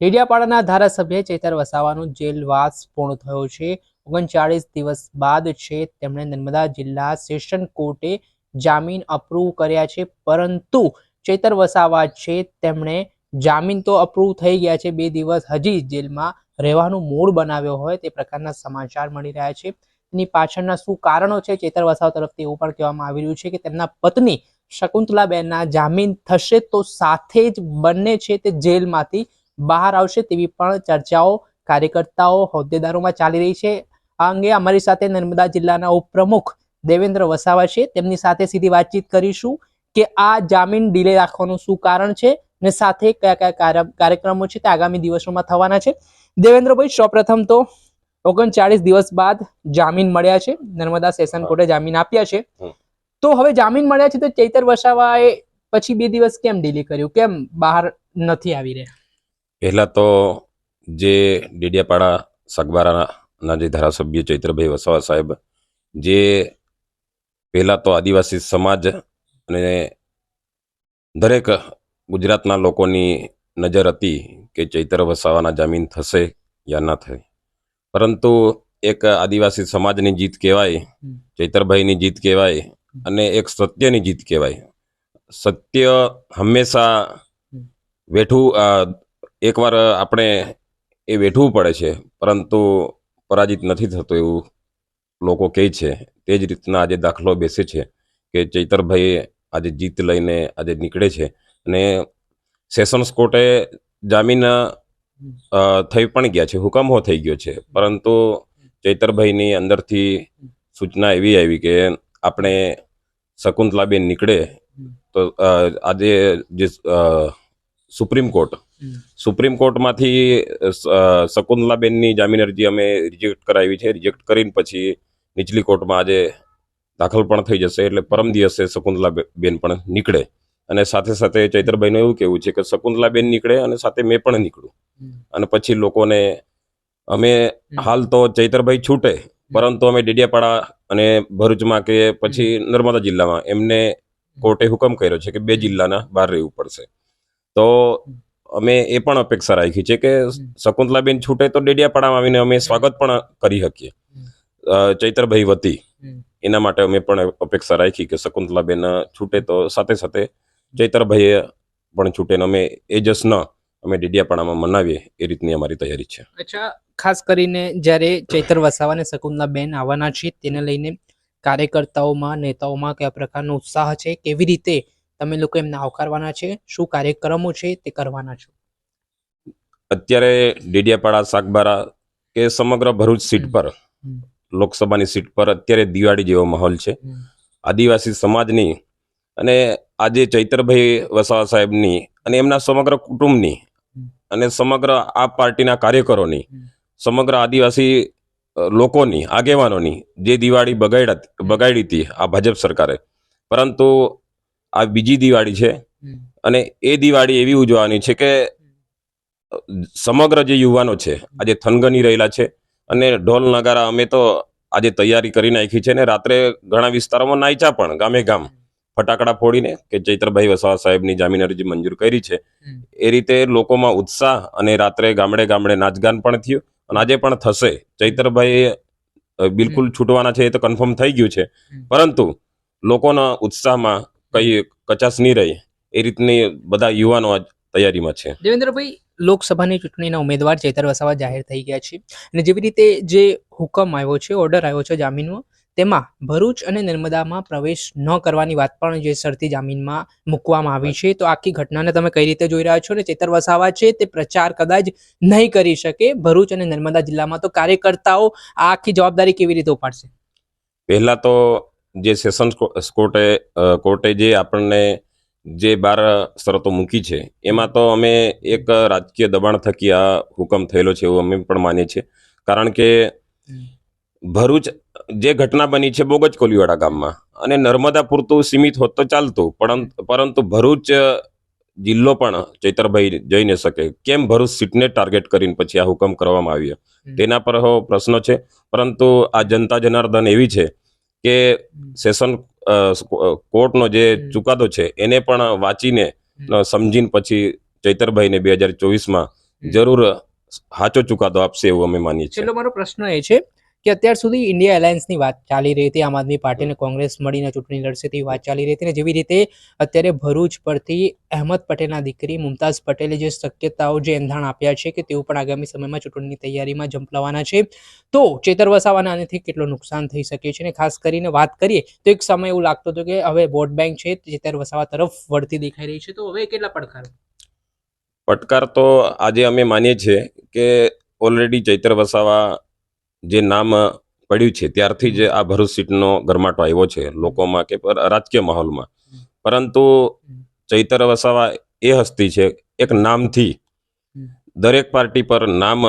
ડેડિયાપાડાના ધારાસભ્ય ચેતર વસાવાનો જેલવાસ પૂર્ણ થયો છે. ઓગણચાળીસ દિવસ બાદ છે તેમણે નર્મદા જિલ્લા સેશન કોર્ટે જામીન અપ્રૂવ કર્યા છે. પરંતુ ચેતર વસાવા છે તેમણે જામીન તો અપ્રૂવ થઈ ગયા છે. બે દિવસ હજી જેલમાં રહેવાનું મૂળ બનાવ્યો હોય તે પ્રકારના સમાચાર મળી રહ્યા છે. એની પાછળના શું કારણો છે ચેતર વસાવા તરફથી એવું પણ કહેવામાં આવી રહ્યું છે કે તેમના પત્ની શકુંતલાબેનના જામીન થશે તો સાથે જ બંને છે તે જેલમાંથી બહાર આવશે તેવી પણ ચર્ચાઓ કાર્યકર્તાઓ હોદ્દેદારોમાં ચાલી રહી છે. આ અંગે અમારી સાથે નર્મદા જિલ્લાના ઉપપ્રમુખ દેવેન્દ્ર વસાવા છે. તેમની સાથે સીધી વાતચીત કરીશું કે આ જામીન ડીલે રાખવાનું શું કારણ છે ને સાથે કયા કયા કાર્ય- કાર્યક્રમો છે તે આગામી દિવસોમાં થવાના છે. દેવેન્દ્રભાઈ સૌપ્રથમ તો ઓગણચાળીસ દિવસ બાદ જામીન મળ્યા છે. નર્મદા સેશન કોર્ટે જામીન આપ્યા છે. તો હવે જામીન મળ્યા છે તો ચૈતર વસાવાએ પછી બે દિવસ કેમ ડીલે કર્યું? કેમ બહાર નથી આવી રહ્યા? પહેલા તો જે ડેડિયાપાડા સગબારાના જે ધારાસભ્ય ચૈત્રભાઈ વસાવા સાહેબ જે પહેલાં તો આદિવાસી સમાજ અને દરેક ગુજરાતના લોકોની નજર હતી કે ચૈત્ર વસાવાના જામીન થશે યા ન થાય. પરંતુ એક આદિવાસી સમાજની જીત કહેવાય ચૈત્રભાઈની જીત કહેવાય અને એક સત્યની જીત કહેવાય. સત્ય હંમેશા વેઠું એકવાર આપણે એ વેઠવું પડે છે, પરંતુ પરાજિત નથી થતું એવું લોકો કહે છે. તે જ રીતના આજે દાખલો બેસે છે કે ચૈતરભાઈ આજે જીત લઈને આજે નીકળે છે અને સેશન્સ કોર્ટે જામીન થઈ પણ ગયા છે, હુકમો થઈ ગયો છે. પરંતુ ચૈતરભાઈની અંદરથી સૂચના એવી આવી કે આપણે શકુંતલાબેન નીકળે તો આજે જે સુપ્રીમ કોર્ટ. સુપ્રીમ કોર્ટમાંથી શકુંતલાબેનની જામીન અરજી અમે રિજેક્ટ કરાવી છે. રિજેક્ટ કરીને પછી નીચલી કોર્ટમાં આજે દાખલ પણ થઈ જશે. એટલે પરમ દિવસે શકુંતલાબેન પણ નીકળે. અને સાથે સાથે ચૈતરભાઈનું એવું કેવું છે કે શકુંતલાબેન નીકળે અને સાથે મેં પણ નીકળું. અને પછી લોકોને અમે હાલ તો ચૈતરભાઈ છૂટે પરંતુ અમે ડેડિયાપાડા અને ભરૂચમાં કે પછી નર્મદા જિલ્લામાં એમને કોર્ટે હુકમ કર્યો છે કે બે જિલ્લાના બહાર રહેવું પડશે. તો અમે એ પણ અપેક્ષા રાખી છે કે શકુંતલાબેન છૂટે તો ડેડિયાપાડામાં આવીને અમે સ્વાગત પણ કરી શકીએ. ચૈતરભાઈ વતી. એના માટે અમે પણ અપેક્ષા રાખી કે શકુંતલાબેન છૂટે તો સાથે સાથે ચૈતરભાઈએ પણ છૂટે અમે એ જશ્ન અમે ડેડિયાપાડામાં મનાવીએ એ રીતની અમારી તૈયારી છે. અચ્છા ખાસ કરીને જ્યારે ચૈતર વસાવા અને શકુંતલાબેન આવવાના છે તેને લઈને કાર્યકર્તાઓમાં નેતાઓમાં કયા પ્રકારનો ઉત્સાહ છે? કેવી રીતે તમે લોકો એમને આવકારવાના છે? શું કાર્યક્રમો છે તે કરવાના છો? અત્યારે ડેડિયાપાડા સાગબારા કે સમગ્ર ભરૂચ સીટ પર લોકસભાની સીટ પર અત્યારે દિવાળી જેવો માહોલ છે. આદિવાસી સમાજની અને આજે ચૈતરભાઈ વસાવા સાહેબની અને એમના સમગ્ર કુટુંબની અને સમગ્ર આ પાર્ટીના કાર્યકરોની સમગ્ર આદિવાસી લોકોની આગેવાનોની જે દિવાળી બગાડી બગાડી હતી આ ભાજપ સરકારે. પરંતુ આ બીજી દિવાળી છે. અને એ દિવાળી એવી ઉજવવાની છે કે સમગ્ર જે યુવાનો છે આજે થનગની રહેલા છે અને ઢોલ નગારા અમે તો આજે તૈયારી કરી નાખી છે ને રાત્રે ઘણા વિસ્તારોમાં નાચ્યા પણ ગામે ગામ. ફટાકડા ફોડીને કે ચૈત્રભાઈ વસાવા સાહેબની જામીન અરજી મંજૂર કરી છે. એ રીતે લોકોમાં ઉત્સાહ અને રાત્રે ગામડે ગામડે નાચગાન પણ થયું અને આજે પણ થશે. ચૈત્રભાઈ બિલકુલ છૂટવાના છે એ તો કન્ફર્મ થઈ ગયું છે. પરંતુ લોકોના ઉત્સાહમાં કઈ કચાશ નહીં રહી. એ રીતની બધા યુવાનો આજ તૈયારીમાં છે. દેવેન્દ્રભાઈ લોકસભાની ચૂંટણીના ઉમેદવાર ચેતર વસાવા જાહેર થઈ ગયા છે અને જેવી રીતે જે હુકમ આવ્યો છે ઓર્ડર આવ્યો છે જામીનનો તેમાં ભરૂચ અને નર્મદામાં પ્રવેશ ન કરવાની વાત પણ જે શરતી જામીનમાં મૂકવામાં આવી છે. તો આખી ઘટનાને તમે કઈ રીતે જોઈ રહ્યા છો ને? ચેતર વસાવા છે તે પ્રચાર કદાચ નહીં કરી શકે. ભરૂચ અને નર્મદા જિલ્લામાં તો કાર્યકર્તાઓ આ આખી જવાબદારી કેવી રીતે ઉપાડશે? પહેલા તો જે સેશન્સ કોર્ટે કોર્ટે જે આપણને જે બાર શરતો મૂકી છે એમાં તો અમે એક રાજકીય દબાણ થકી આ હુકમ થયેલો છે એવું અમે પણ માનીએ છીએ. કારણ કે ભરૂચ જે ઘટના બની છે બોગજ કોલીવાડા ગામમાં અને નર્મદા પૂરતું સીમિત હોત તો ચાલતું પરંતુ ભરૂચ જિલ્લો પણ ચૈતરભાઈ જઈ ન શકે. કેમ ભરૂચ સીટને ટાર્ગેટ કરીને પછી આ હુકમ કરવામાં આવ્યો? તેના પર પ્રશ્નો છે પરંતુ આ જનતા જનાર્દન એવી છે કે સેશન કોર્ટનો જે ચુકાદો છે એને પણ વાંચીને સમજીને પછી ચૈતરભાઈને બે હજાર ચોવીસમાં જરૂર સાચો ચુકાદો આપશે એવું અમે માનીએ છીએ. મારો પ્રશ્ન એ છે કે અત્યાર સુધી ઇન્ડિયા એલાયન્સની વાત ચાલી રહી હતી, આમ આદમી પાર્ટી અને કોંગ્રેસ મળીને ચૂંટણી લડશે તેવી વાત ચાલી રહી હતી અને જેવી રીતે અત્યારે ભરૂચ પરથી અહેમદ પટેલના દીકરી મુમતાઝ પટેલે જે શક્યતાઓ, જે એંધાણ આપ્યા છે કે તેઓ પણ આગામી સમયમાં ચૂંટણીની તૈયારીમાં ઝંપલાવાના છે, તો ચેતર વસાવાના આનાથી કેટલું નુકસાન થઈ શકે છે અને ખાસ કરીને વાત કરીએ તો એક સમય એવું લાગતો હતો કે હવે વોટ બેંક છે, ચેતર વસાવા તરફ વળતી દેખાઈ રહી છે, તો હવે કેટલા પડકારો? પડકાર તો આજે અમે માનીએ છીએ કે ઓલરેડી ચૈત્ર વસાવા જે નામ પડ્યું છે, ત્યારથી જ આ ભરૂચ સીટનો ગરમાટો આવ્યો છે લોકોમાં કે રાજકીય માહોલમાં. પરંતુ ચૈતર વસાવા એ હસ્તી છે, એક નામથી દરેક પાર્ટી પર નામ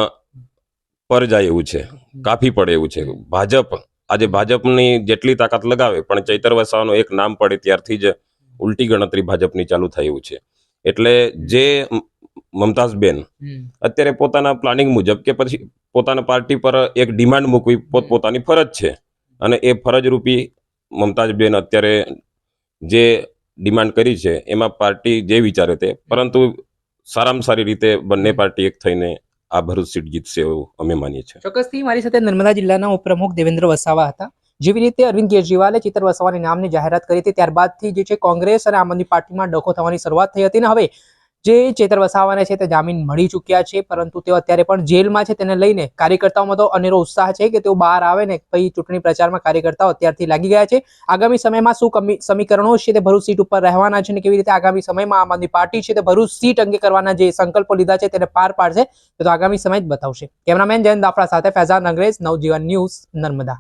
પર જાય એવું છે, કાફી પડે એવું છે. ભાજપ, આજે ભાજપની જેટલી તાકાત લગાવે, પણ ચૈતર વસાવાનું એક નામ પડે ત્યારથી જ ઉલટી ગણતરી ભાજપની ચાલુ થાય એવું છે. એટલે જે મમતાઝબેન. અત્યારે પોતાના પ્લાનિંગ મુજબ કે પછી પોતાના પાર્ટી પર એક ડિમાન્ડ મૂકવી પોતપોતાની ફરજ છે. અને એ ફરજ રૂપી મમતાજબેન અત્યારે જે ડિમાન્ડ કરી છે એમાં પાર્ટી જે વિચારે તે પરંતુ સારામાં સારી રીતે બંને પાર્ટી એક થઈને આ ભરૂચ સીટ જીતશે એવું અમે માનીએ છીએ. ચોક્કસથી મારી સાથે નર્મદા જિલ્લાના ઉપપ્રમુખ દેવેન્દ્ર વસાવા હતા જેવી રીતે અરવિંદ કેજરીવાલે ચિત્ર વસાવાની નામની જાહેરાત કરી હતી ત્યારબાદથી જે છે કોંગ્રેસ અને આમ આદમી પાર્ટીમાં ડખો થવાની શરૂઆત થઈ હતી. ને હવે જે ચેતર વસાવાને છે તે જામીન મળી ચૂક્યા છે, પરંતુ તેઓ અત્યારે પણ જેલમાં છે. તેને લઈને કાર્યકર્તાઓમાં તો અનેરો ઉત્સાહ છે કે તેઓ બહાર આવે ને પછી ચૂંટણી પ્રચારમાં કાર્યકર્તાઓ અત્યારથી લાગી ગયા છે. આગામી સમયમાં શું સમીકરણો છે તે ભરૂચ સીટ ઉપર રહેવાના છે અને કેવી રીતે આગામી સમયમાં આમ આદમી પાર્ટી છે તે ભરૂચ સીટ અંગે કરવાના જે સંકલ્પો લીધા છે તેને પાર પાડશે તો આગામી સમય જ બતાવશે. કેમેરામેન જયંત દાફડા સાથે ફૈઝાન અંગ્રેજ, નવજીવન ન્યૂઝ નર્મદા.